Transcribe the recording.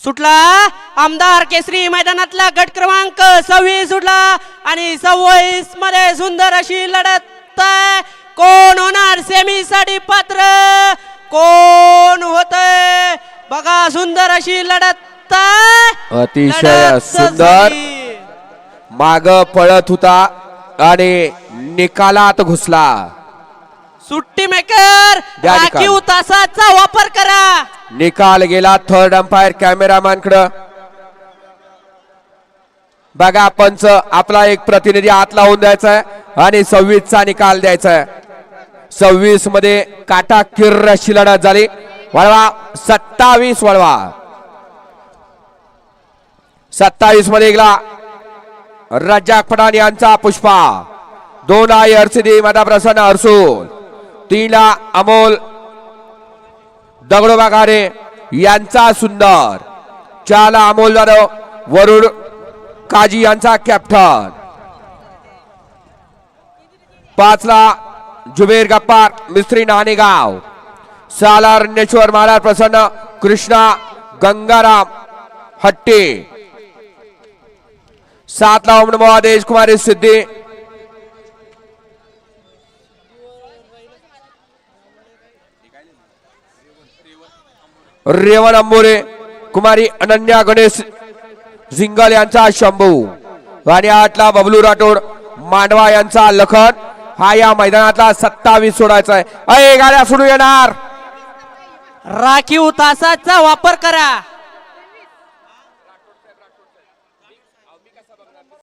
सुटला आमदार केसरी मैदानातला गट क्रमांक सव्वीस सुटला आणि सव्वीसमध्ये सुंदर अशी लढत. कोण होणार सेमी साठी पात्र कोण होतय बघा सुंदर अशी लढत. अतिशय सुंदर. माग पळत होता आणि निकालात घुसला सुट्टी मेकर. राखीव तासाचा वापर करा निकाल गेला थर्ड अंपायर कॅमेरामॅनकडं बघा पंच आपला एक प्रतिनिधी आत लावून द्यायचा आहे आणि सव्वीस चा निकाल द्यायचा आहे सव्वीसमध्ये काटा किर्र अशी लढत झाली. वळवा सत्तावीस वळवा. सत्तावीसमध्ये गेला रजाक पठाण यांचा पुष्पा. दोन आई हर्षदी मधा प्रसन्न हर्षूल तीनला अमोल दगडोबा गारे यांचा सुंदर. चाला अमोल जाधव वरुण काजी यांचा कॅप्टन पाचला जुबेर गप्पार मिस्त्री नाणेगाव. साला रण्येश्वर महाराज प्रसन्न कृष्णा गंगाराम हट्टे. सातला ओम महादेश कुमारी सिद्धी रेवण अंबोरे कुमारी अनन्या गणेश झिंगल यांचा शंभू आणि आठला बबलू राठोड मांडवा यांचा लखन. हा या मैदानातला सत्तावीस सोडायचा आहे. अय गाड्या सोडू येणार. राखीव तासाचा वापर करा.